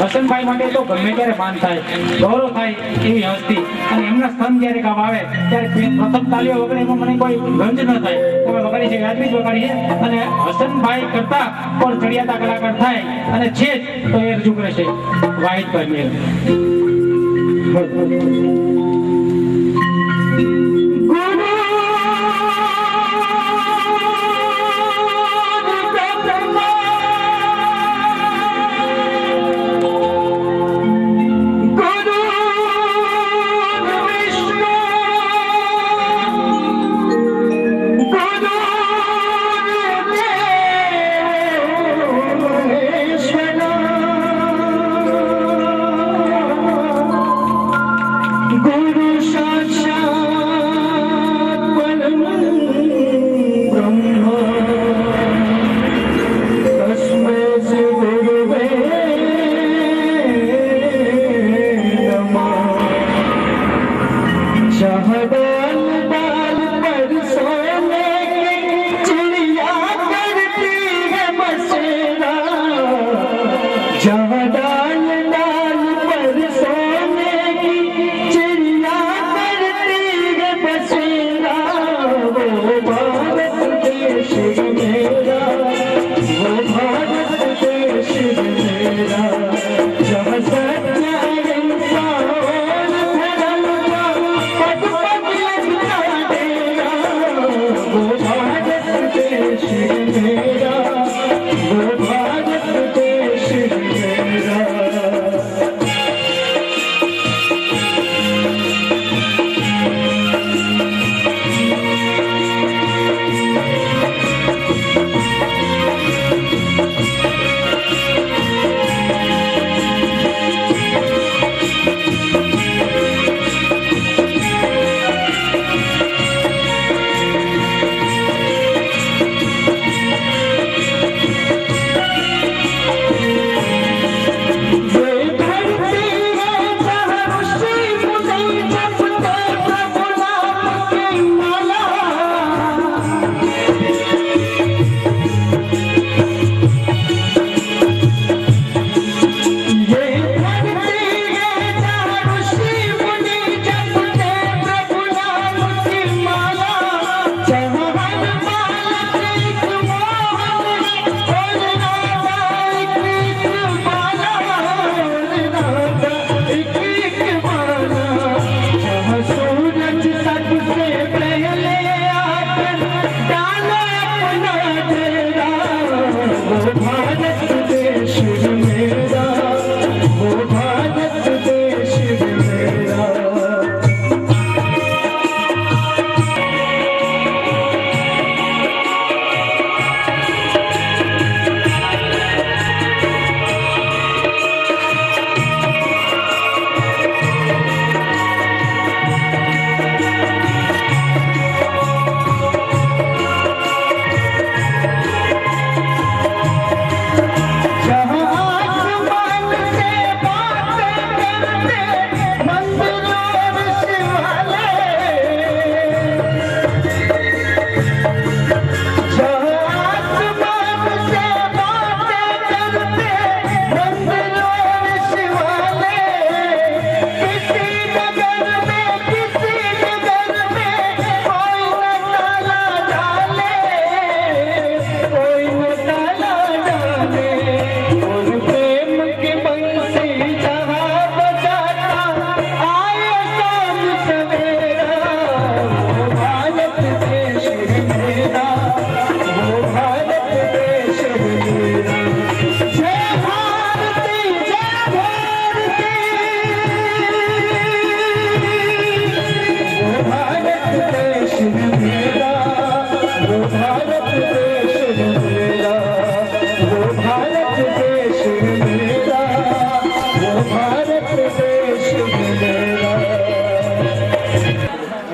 હસનભાઈ માટે તો ગમે ત્યારે માન થાય. ગૌરવ થાય એવી હસ્તી. અને એમના સ્થાન જ્યારે કામ આવે, ત્યારે પ્રથમ તાળીઓ વગર મને કોઈ ગંજ ન થાય. તમે વગાડી છે યાદવી છે. અને હસનભાઈ કરતા પણ ચડિયાતા કલાકાર થાય. અને છે તો એ રજૂ કરે છે. વાહિદભાઈ મેર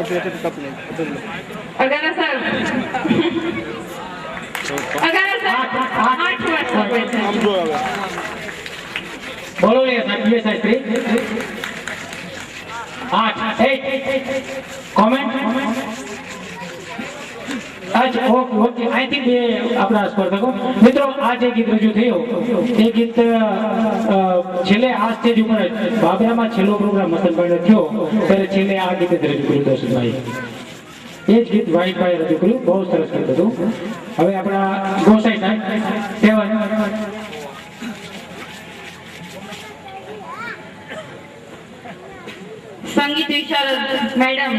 બેઠે તો કપ નહીં અતુલ અગારા સાહેબ અગારા સાહેબ આઠ વર્ષ હોય છે આમ જો હવે બોલો એ સાહેબ સાહેબ 8 8 કોમેન્ટ કોમેન્ટ આજ ઓકે ઓકે અહીંથી બે આપણા સ્પર્ધકો. મિત્રો, આ જે ગીત રજૂ થયો, એ ગીત છેલ્લે આ સ્ટેજ ઉપર બાબરામાં છેલ્લો પ્રોગ્રામ મસલભાઈનો થયો. ત્યારે છેલ્લે આ ગીત રજૂ કર્યું, દર્શનભાઈ. એ જ ગીત વાહિદભાઈ રજૂ કર્યું. બહુ સરસ ગીત હતું. હવે આપણા ગોસાઈ સાહેબ, કહેવાય. સંગીત વિશાલ મેડમ.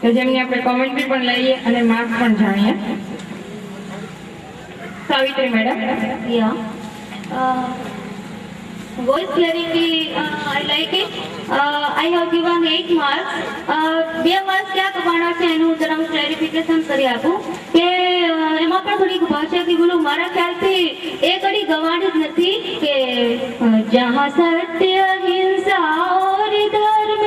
કે જેમની આપણે કોમેન્ટ્રી પણ લઈએ અને માર્ક પણ જાણીએ. Savitri madam. Yeah uh, voice clarity uh, I like it. Uh, uh બે માર્ક્સ ક્યાં કપાણા છે એનું જરા હું ક્લેરિફિકેશન કરી આપું. કે uh, એમાં પણ થોડીક ભાષાથી બોલું મારા ખ્યાલથી એ કડી ગવાણી જ નથી કે જહાં સત્ય હિંસા ઓર ધર્મ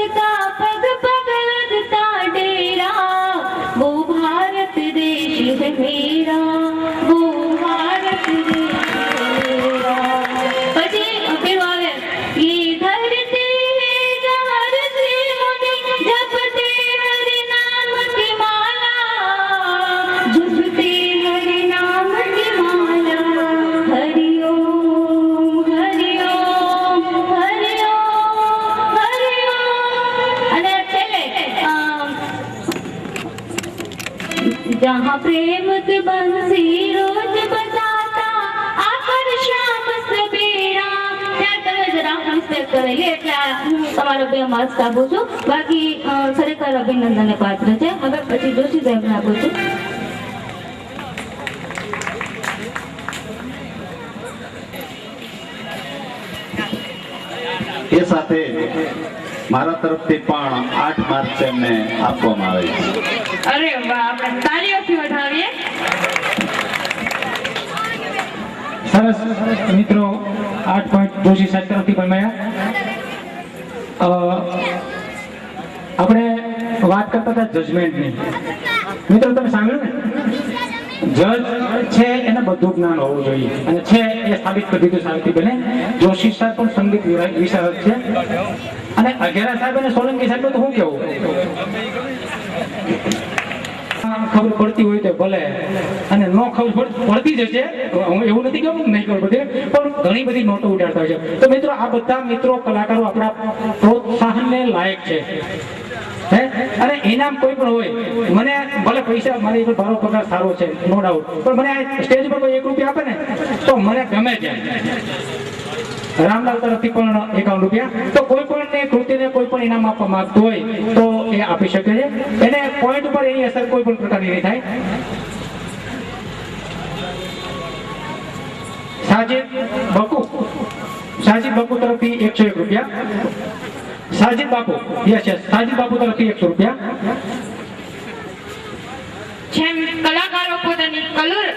તમારો બે માર્ક્સ આપું છું. બાકી ખરેખર અભિનંદનને પાત્ર છે. હવે પછી જોશી સાહેબને આપું છું. એ સાથે મારા તરફથી પણ આઠ માર્ક્સ એમને આપવામાં આવે છે. અરે વાહ આપણે તાળીઓથી વધાવીએ. સરસ મિત્રો આઠ પોઈન્ટ જોશી સાહેબ તરફથી પણ મળ્યા. આપણે વાત કરતા હતા જજમેન્ટની મિત્રો, તમે સાંભળ્યું ને? જજ છે એને બધું જ્ઞાન હોવું જોઈએ. અને છે એ સાબિત કરી દીધું સાવિત્રી બને જોશી સાહેબ પણ સંગીત વિશારદ છે. અને અઘેરા સાહેબ અને સોલંકી સાહેબ તો શું કેવું ખબર પડતી હોય તો ભલે. અને ન ખબર પડતી જ હશે. હું એવું નથી કહું નહીં ખબર પડતી પણ ઘણી બધી નોટો ઉડાડતા હોય છે. તો મિત્રો, આ બધા મિત્રો કલાકારો આપણા પ્રોત્સાહનને લાયક છે. અને ઇનામ કોઈ પણ હોય, મને ભલે પૈસા મારી પર પગાર સારો છે નો ડાઉટ પણ મને સ્ટેજ પર કોઈ એક રૂપિયા આપે ને, તો મને ગમે છે રામલાલ તરફથી પણ એકાવન રૂપિયા. તો કોઈ પણ કૃતિને કોઈ પણ ઇનામ આપવા માંગતું હોય, તો એ આપી શકે છે. એને પોઈન્ટ ઉપર એની અસર કોઈ પણ પ્રકારની નહીં થાય. સાજીદ બકુ સાજીદ બકુ તરફથી એકસો એક રૂપિયા. સાજીદ બાપુ. યસ યસ સાજીદ બાપુ તરફથી એકસો રૂપિયા. જેમ કલાકારો પોતાની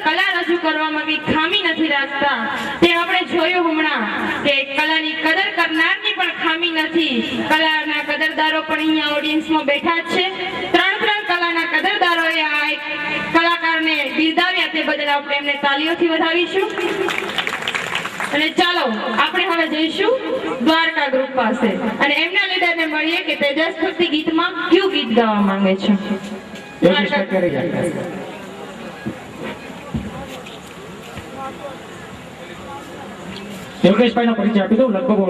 કલા રજૂ કરવામાં કઈ ખામી નથી રાખતા, તે આપણે જોયું હમણાં કે કલાની કદર કરનારની પણ ખામી નથી. કલાના કદરદારો પણ અહીંયા ઓડિયન્સમાં બેઠા જ છે. ત્રણ ત્રણ કલાના કદરદારોએ આ કલાકારને બિરદાવ્યા તે બદલ આપણે એમને તાલીઓથી વધાવીશું. અને ચાલો, આપણે હવે જઈશું દ્વારકા ગ્રુપ પાસે. અને એમના લીડરને મળીએ કે તેજસ્ફૂર્તિ ગીતમાં કયું ગીત ગાવા માંગે છે? યોગેશ યોગેશભાઈ નો લગભગ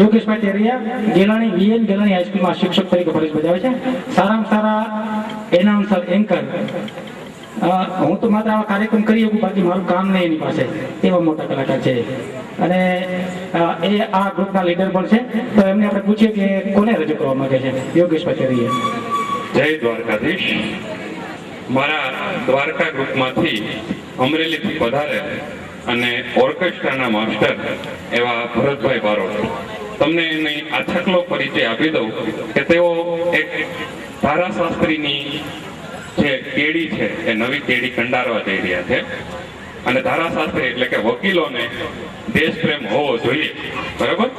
યોગેશભાઈ તેરિયા શિક્ષક તરીકે સારામાં સારા એનાઉન્સર એન્કર. હું તો માત્ર આવા કાર્યક્રમ કરી શકું, બાકી મારું કામ નહીં એની પાસે. એવા મોટા કલાકાર છે અને એ આ ગ્રુપના લીડર પણ છે. તો એમને આપણે પૂછીએ કે કોને રજૂ કરવા માંગે છે? યોગેશભાઈ તેરિયા. જય દ્વારકાધીશ. મારા દ્વારકા ગ્રુપમાંથી અમરેલીથી પધારે અને ઓર્કેસ્ટ્રાના માસ્ટર એવા ભરતભાઈ બારોટ. તમને એની આછકલો પરિચય આપી દઉં કે તેઓ એક ધારાશાસ્ત્રીની જે કેડી છે, એ નવી કેડી કંડારવા જઈ રહ્યા છે. અને ધારાશાસ્ત્રી એટલે કે વકીલોને દેશપ્રેમ હોવો જોઈએ. બરાબર?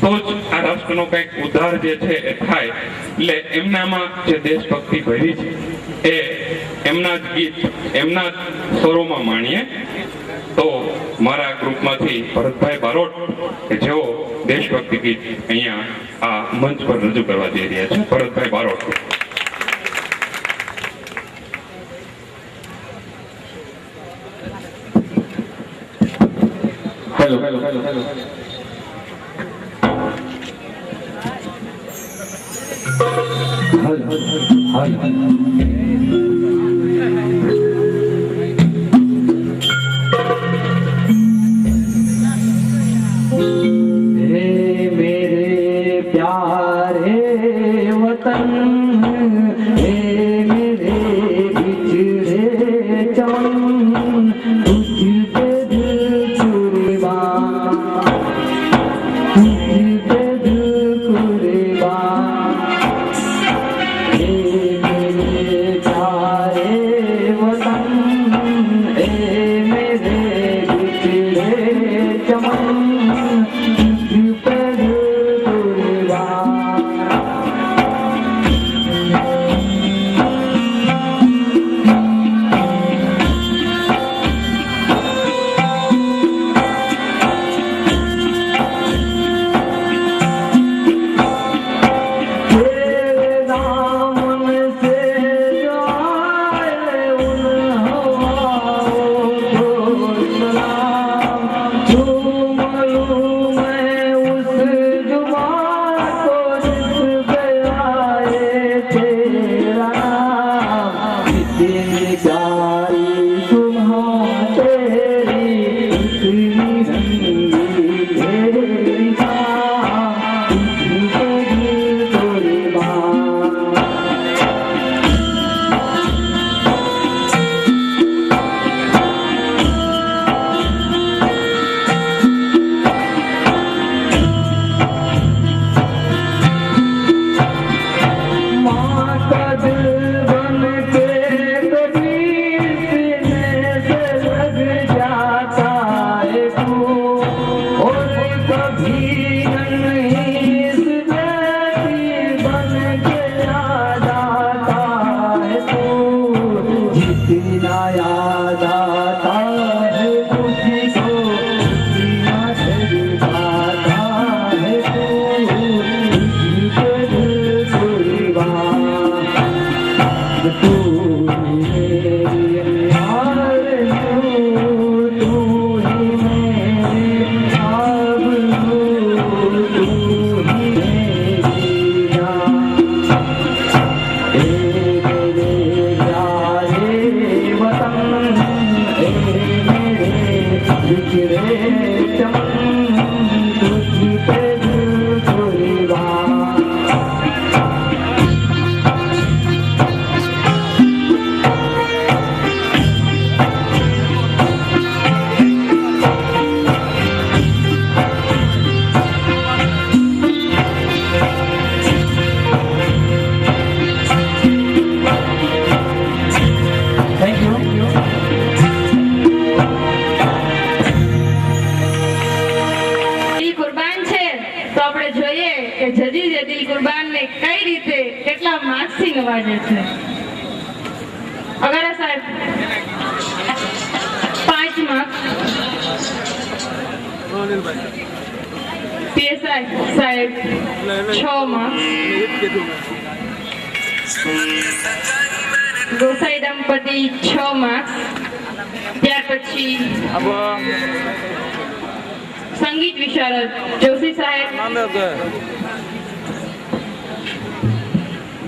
તો જ આ રાષ્ટ્રનો કંઈક ઉદ્ધાર જે છે એ થાય. એટલે એમનામાં જે દેશભક્તિ ભરી છે, એ એમના જ ગીત, એમના જ સ્વરોમાં માણીએ, તો મારા ગ્રુપમાંથી ભરતભાઈ બારોટ, કે જેઓ દેશભક્તિ ગીત અહીંયા આ મંચ પર રજૂ કરવા જઈ રહ્યા છે, Bharatbhai Barot. Hello hello hello hello હલ હલ હલ હલ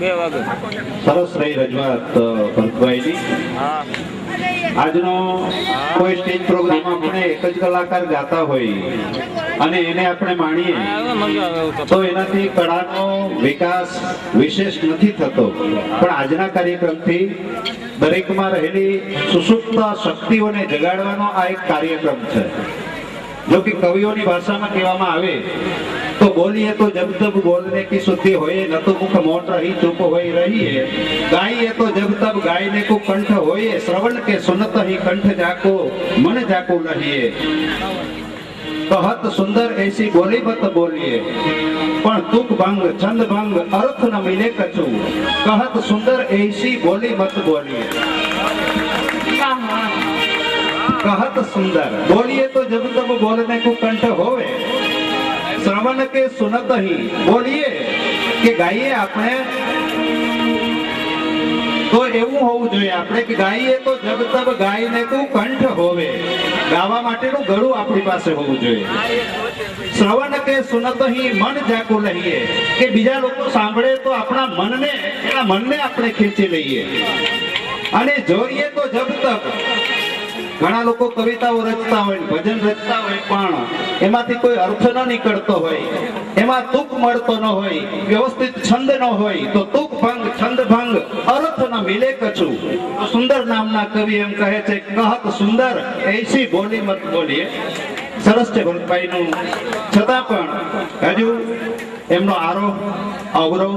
બે વાગે. સરસ રહી રજૂઆત ભરતભાઈની. આજનો કોઈ સ્ટેજ પ્રોગ્રામ આપણે એક જ કલાકાર ગાતા હોય અને એને આપણે માણીએ તો એનાથી કળાનો વિકાસ વિશેષ નથી થતો. પણ આજના કાર્યક્રમથી દરેકમાં રહેલી સુસુપ્ત શક્તિઓને જગાડવાનો આ એક કાર્યક્રમ છે. જો કે કવિઓની ભાષામાં કહેવામાં આવે તો બોલીએ તો જબ તબ બોલને કી શુદ્ધિ હોય ન તો મુખ મોટ રહી ચૂપ હોય રહીએ. ગાઈએ તો જબ તબ ગાયને કો કંઠ હોય શ્રવણ કે સુનત હી કંઠ જાકો મન જાકો રહીએ કહત સુંદર એસી બોલી મત બોલીએ. પણ તુક ભંગ છંદ ભંગ અર્થ ન મિલે કછું. કહત સુંદર એસી બોલી મત બોલીએ વાહ વાહ કહત સુંદર. બોલીએ તો જબ તબ બોલને કો કંઠ કે સુનત હી? બોલીએ કે ગાઈએ આપણે તો એવું હોવું જોઈએ આપણે કે ગાઈએ તો જબ તબ ગાયને તું કંઠ હોવે. ગાવા માટેનું ગળું આપણી પાસે હોવું જોઈએ. શ્રવણ કે સુનત હી મન જાકુ લઈએ કે બીજા લોકો સાંભળે તો આપણા મનને, એના મનને આપણે ખેંચી લઈએ. અને જોઈએ તો જબ તક ઘણા લોકો કવિતાઓ રચતા હોય, ભજન રચતા હોય, પણ એમાંથી કોઈ અર્થ ન નીકળતો હોય, એમાં તુક મળતો ન હોય, વ્યવસ્થિત છંદ ન હોય, તો તુક ભંગ, છંદ ભંગ, અર્થ ન મિલે કછું સુંદર નામના કવિ એમ કહે છે, કહત સુંદર, એસી બોલી મત બોલીએ. સરસ છે ભરતભાઈનું. છતાં પણ હજુ એમનો આરોહ, અવરોહ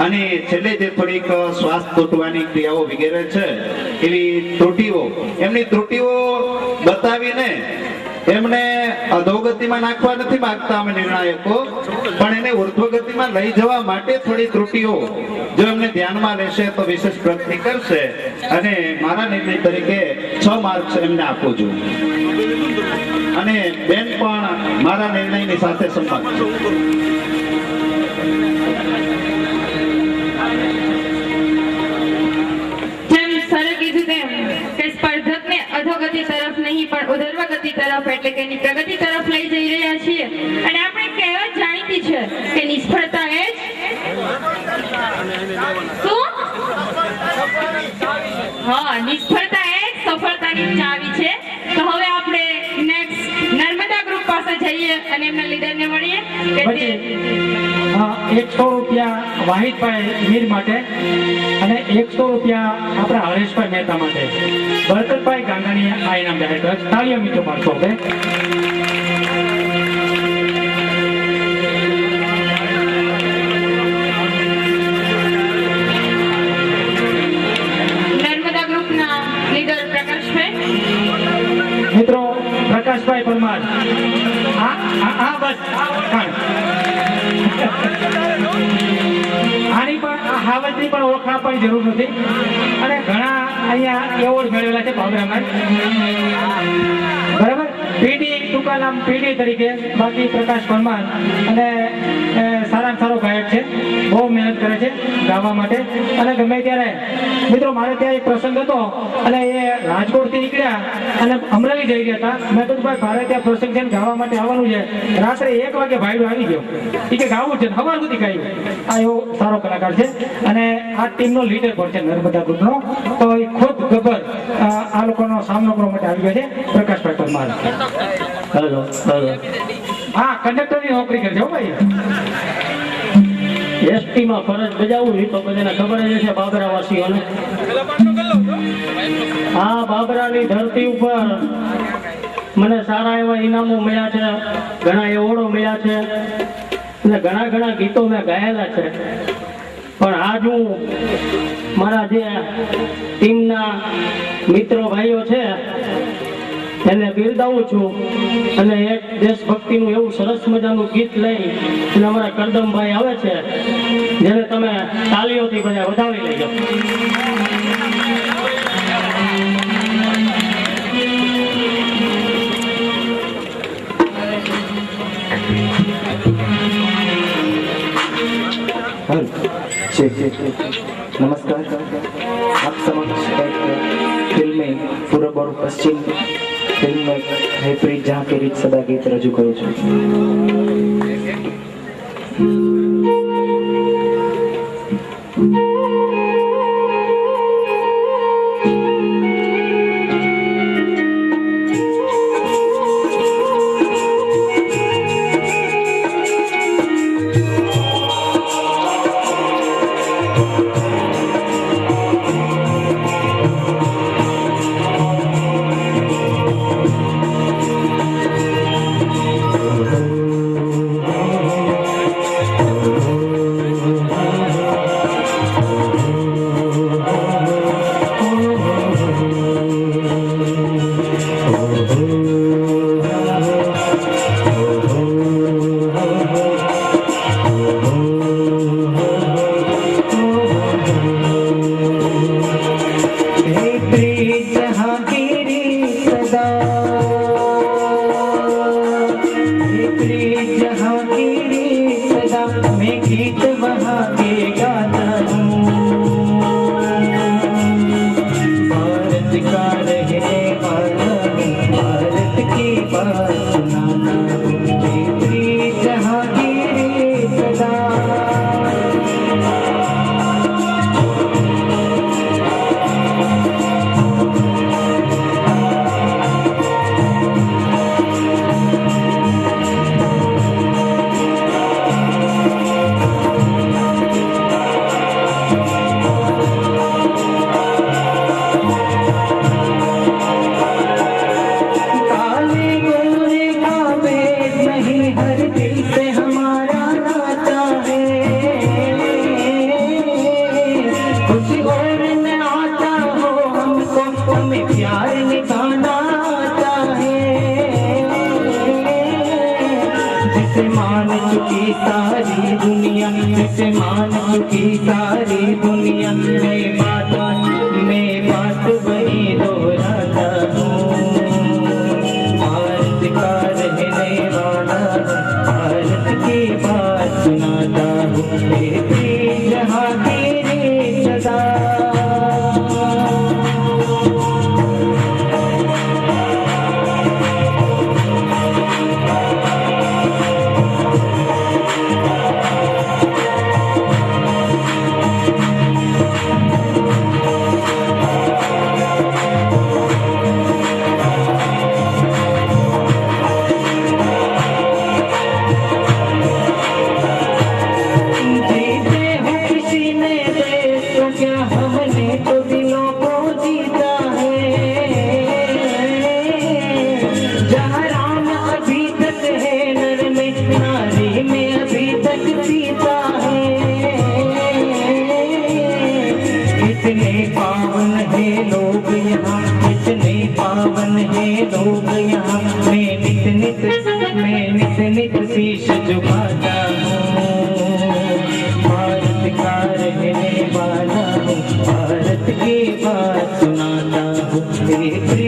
અને છેલ્લે જે થોડીક શ્વાસ તૂટવાની ક્રિયાઓ વગેરે છે, એવી ત્રુટીઓ, એમની ત્રુટીઓ બતાવીને એમને અધોગતિમાં નાખવા નથી માંગતા અમે નિર્ણાયકો, પણ એને ઉર્ધ્વગતિમાં લઈ જવા માટે થોડી ત્રુટીઓ, જો એમને ધ્યાનમાં લેશે તો વિશેષ પ્રગતિ કરશે. અને મારા નિર્ણય તરીકે છ માર્ક્સ એમને આપું છું. અને બેન પણ મારા નિર્ણયની સાથે સંમત છે. અધોગતિ તરફ નહીં, પણ ઉધર્વ ગતિ તરફ એટલે કે એની પ્રગતિ તરફ લઈ જઈ રહ્યા છીએ. અને આપણે કહેવત જાણીતી છે કે નિષ્ફળતા એ જ હા, નિષ્ફળતા એ જ સફળતાની ચાવી છે. તો હવે આપણે પાસે જઈએ અને એમના લીડરને મળીએ એકસો રૂપિયા વાહિદભાઈ મીર માટે અને એકસો રૂપિયા આપણા હરેશભાઈ મહેતા માટે. બરકતભાઈ ગાંધાણીએ આ ઇનામ જાહેર કર્યો. તાળીઓ મીઠો પાડશો આપણે પ્રકાશભાઈ પરમાર હા બસ. આની પણ હાવજની પણ ઓળખ આપવાની જરૂર નથી. અને ઘણા અહીંયા એવોર્ડ મેળવેલા છે ભાવરામાં બરાબર? પીડી ટૂંકા નામ પીડી તરીકે. બાકી પ્રકાશ પરમાર. અને સારામાં સારો ગાયક છે બહુ મહેનત કરે છે ગાવા માટે. અને ગમે ત્યારે મિત્રો મારે ત્યાં એક પ્રસંગ હતો અને એ રાજકોટથી નીકળ્યા અને અમરેલી જઈ રહ્યા હતા. મેં કીધું ભાઈ મારે ત્યાં પ્રસંગ છે ગાવા માટે આવવાનું છે. રાત્રે એક વાગે ભાઈડો આવી ગયો. એ કે ગાવું છે ખબર નથી ગાયું. આ એવો સારો કલાકાર છે અને આ ટીમનો લીડર પણ છે નર્મદા ગ્રુપનો. તો એ ખુદ ગબર આ લોકોનો સામનો કરવા માટે આવી ગયો છે પ્રકાશભાઈ પરમાર. હેલો હેલો હા કંડક્ટરની નોકરી કરજો ભાઈ. એસટીમાં ફરજ બજાવું એ તો બધાને ખબર જ છે બાબરાવાસીઓને આ બાબરાની ધરતી ઉપર મને સારા એવા ઇનામો મળ્યા છે, ઘણા એવોર્ડો મળ્યા છે, અને ઘણા ઘણા ગીતો મેં ગાયેલા છે. પણ આજ હું મારા જે ટીમના મિત્રો ભાઈઓ છે એને બિરદાવું છું. અને એક દેશભક્તિનું એવું સરસ મજાનું ગીત લઈ અને અમારા કરદમભાઈ આવે છે, જેને તમે તાલીઓથી બધા વધાવી લેજો. નમસ્કાર. આપ સમક્ષ એક ફિલ્મી પૂર્વ પશ્ચિમ હૈપ્રીત ઝા કે રીત સદા ગીત રજૂ કરું છું? हूँ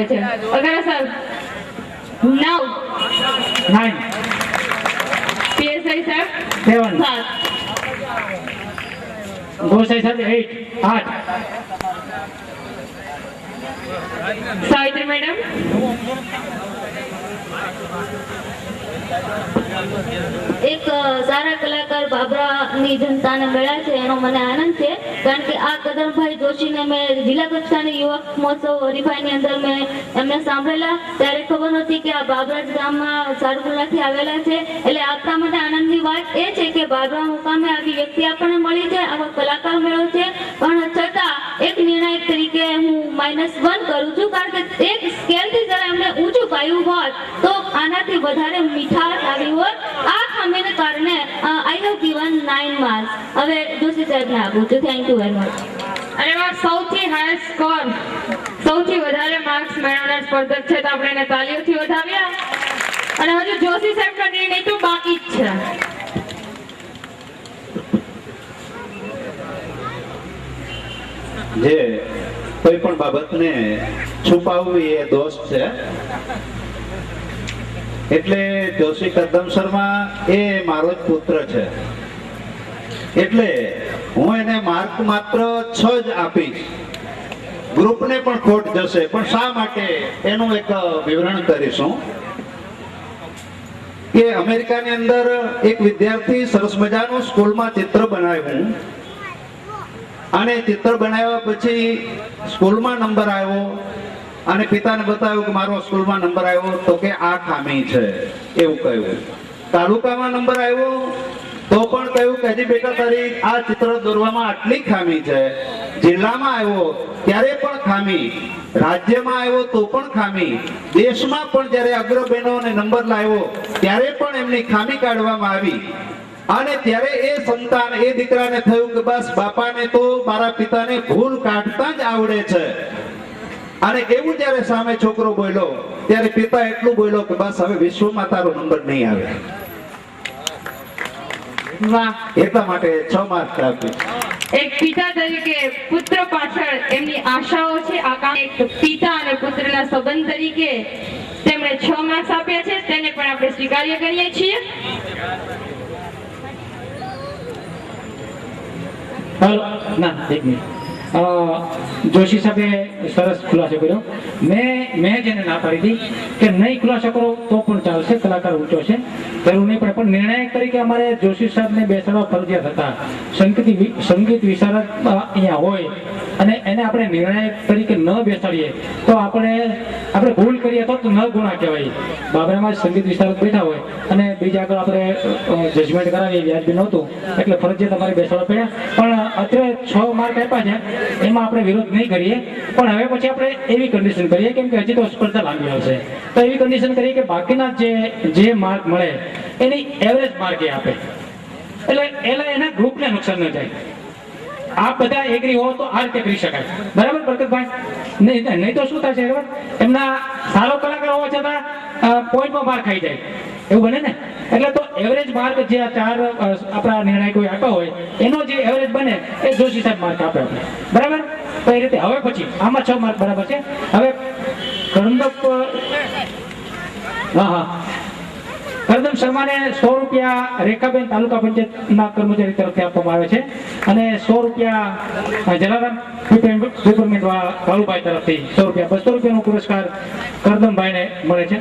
આપે છે. અગર સર. નવ. નાઇન પીએસઆઈ સર સેવન સાત ગોસાઈ સર એટ આઠ. સાવિત્રી મેડમ? એક સારા કલાકાર બાબરાની જનતાને મળ્યા છે, એનો મને આનંદ છે, કારણ કે આ કદમભાઈ જોશીને મેં જિલ્લા કક્ષાની યુવક મહોત્સવ હરીફાઈની અંદર મેં એમને સાંભળેલા. ત્યારે ખબર નથી કે આ બાબરા ગામમાં સારગુલાથી આવેલા છે. એટલે આપણા માટે આનંદની વાત એ છે કે બાબરા મુકામે આવી વ્યક્તિ આપણને મળી છે, આવો કલાકાર મેળો છે. પણ છતાં એક નિર્ણાયક તરીકે હું માઇનસ વન કરું છું, કારણ કે એક સ્કેલથી જરા એમને ઊંચું પાયું હોત તો આનાથી વધારે મીઠાશ આવી હોત આ ખામીને કારણે I have given nine marks હવે જોશી સાહેબને આપું છું. થેન્ક યુ વેરી મચ અને એમાં સૌથી હાઈએસ્ટ સ્કોર સૌથી વધારે માર્ક્સ મેળવનાર સ્પર્ધક છે તો આપણે એને તાલીઓથી વધાવ્યા અને હજુ જોશી સાહેબનો નિર્ણય તો બાકી જ છે. જે કોઈ પણ બાબતને છુપાવવી એ દોષ છે. એટલે જોશી કદમ શર્મા એ મારો જ પુત્ર છે. એટલે હું એને માર્ક માત્ર છ જ આપીશ. ગ્રુપને પણ ખોટ જશે, પણ શા માટે? એનું એક વિવરણ કરીશું. કે અમેરિકાની અંદર એક વિદ્યાર્થી સરસ મજાનું સ્કૂલમાં ચિત્ર બનાવ્યું અને ચિત્ર બનાવ્યા પછી સ્કૂલમાં નંબર આવ્યો. અને પિતાને બતાવ્યું કે મારો સ્કૂલમાં નંબર આવ્યો તો કે આ ખામી છે. એવું કહ્યું. તાલુકામાં નંબર આવ્યો તો પણ કહ્યું કે હજી બેટા તારી આ ચિત્ર દોરવામાં આટલી ખામી છે. જિલ્લામાં આવ્યો ત્યારે પણ ખામી. રાજ્યમાં આવ્યો તો પણ ખામી. દેશમાં પણ જ્યારે અગ્રબહેનોને નંબર લાવ્યો ત્યારે પણ એમની ખામી કાઢવામાં આવી. અને ત્યારે એ સંતાન, એ દીકરાને થયું કે બસ બાપાને તો મારા પિતાને ભૂલ કાઢતા જ આવડે છે. અને એવું જ્યારે સામે છોકરો બોલ્યો ત્યારે પિતા એટલું બોલ્યો કે બસ હવે વિશ્વમાં તારો નંબર નહીં આવે. એટલા માટે છ માર્ક આપ્યું. એક પિતા તરીકે પુત્ર પાછળ એમની આશાઓ છે. એક પિતા અને પુત્રના સંબંધ તરીકે તેમણે છ માર્ક્સ આપ્યા છે. તેને પણ આપણે સ્વીકાર્ય કરીએ છીએ. ના એક મિનિટ. જોશી સાહેબે સરસ ખુલાસો કર્યો. મેં મેં જેને ના પાડી હતી કે નહીં ખુલાસો કરો તો પણ ચાલશે, કલાકાર ઊંચો છે. જરૂર નહીં પડે. પણ નિર્ણાયક તરીકે અમારે જોશી સાહેબને બેસાડવા ફરજિયાત હતા. સંગીત સંગીત વિશારદ અહીંયા હોય અને એને આપણે નિર્ણાયક તરીકે ન બેસાડીએ તો આપણે આપણે ભૂલ કરીએ તો ન ગુણા કહેવાય. બાબરામાં સંગીત વિશારદ બેઠા હોય અને બીજા આગળ આપણે જજમેન્ટ કરાવીએ, વ્યાજબી નહોતું, એટલે ફરજિયાત અમારે બેસવા પડ્યા પણ અત્યારે છ માર્ક આપ્યા છે, એમાં આપણે વિરોધ નહીં કરીએ. પણ હવે પછી આપણે એવી કન્ડિશન કરીએ, કેમ કે હજી તો સ્પર્ધા લાંબી આવશે. તો એવી કન્ડિશન કરીએ કે બાકીના જે જે માર્ક મળે, એની એવરેજ માર્ક એ આપે. એટલે એટલે એના ગ્રુપને નુકસાન ન જાય આપ બધા એગ્રી હો તો આ રીતે કરી શકાય. બરાબર, બરકતભાઈ? નહીં નહીં તો શું થશે ખબર એમના સારો કલાકાર હોવા છતાં પોઈન્ટમાં માર્ક ખાઈ જાય. એવું બને ને? એટલે તો એવરેજ માર્ક જે આ ચાર આપણા નિર્ણાયકો આપ્યા હોય, એનો જે એવરેજ બને એ જોશી સાહેબ માર્ક આપે આપણે. બરાબર? તો એ રીતે. હવે પછી, આમાં છ માર્ક બરાબર છે. હવે કરંદપ હા હા. કરદમ શર્માને સો રૂપિયા રેખાબેન તાલુકા પંચાયતના કર્મચારી તરફથી આપવામાં આવે છે. અને સો રૂપિયા જલારામ સુપરમેન્ટ કાળુભાઈ તરફથી સો રૂપિયા બસો રૂપિયાનો પુરસ્કાર કરદમભાઈને મળે છે.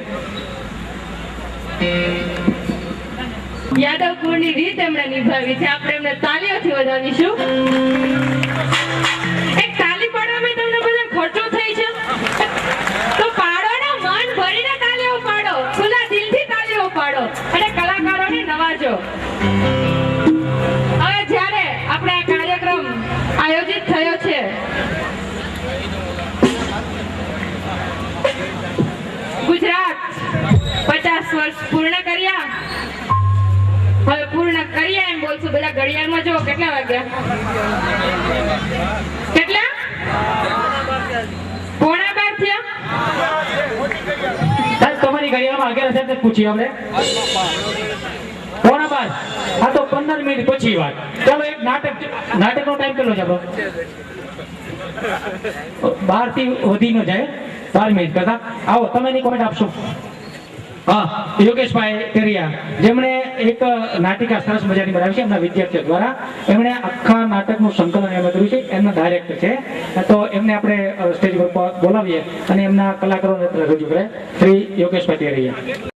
યાદવ કુળની રીત એમણે નિભાવી છે. આપણે એમને તાલીઓથી વધાવીશું એક તાલી પાડવામાં તમને બધા ખર્ચો થઈ છે. તો પાડો ને ભરીને તાલીઓ પાડો. ખુલ્લા દિલથી તાલીઓ પાડો. અને કલાકારોને નવાજો. ઘડિયાળમાં જો કેટલા વાગ્યા? કેટલા? પોણા બાર થયા? તમારી ઘડિયાળમાં અગિયાર તે પૂછીએ આપણે પોણા બાર. હા, તો પંદર મિનિટ પછી વાત. ચાલો, એક નાટક નાટકનો ટાઈમ કેટલો છે આપણો? બારથી વધી ન જાય. બાર મિનિટ કરતા. આવો, તમે એની કોમેન્ટ આપશો. હા, યોગેશભાઈ તેરિયા જેમણે એક નાટિકા સરસ મજાની બનાવી છે એમના વિદ્યાર્થીઓ દ્વારા. એમણે આખા નાટકનું સંકલન એમ કર્યું છે, એમના ડાયરેક્ટર છે. તો એમને આપણે સ્ટેજ પર બોલાવીએ અને એમના કલાકારોને રજૂ કરે. શ્રી યોગેશભાઈ તેરિયા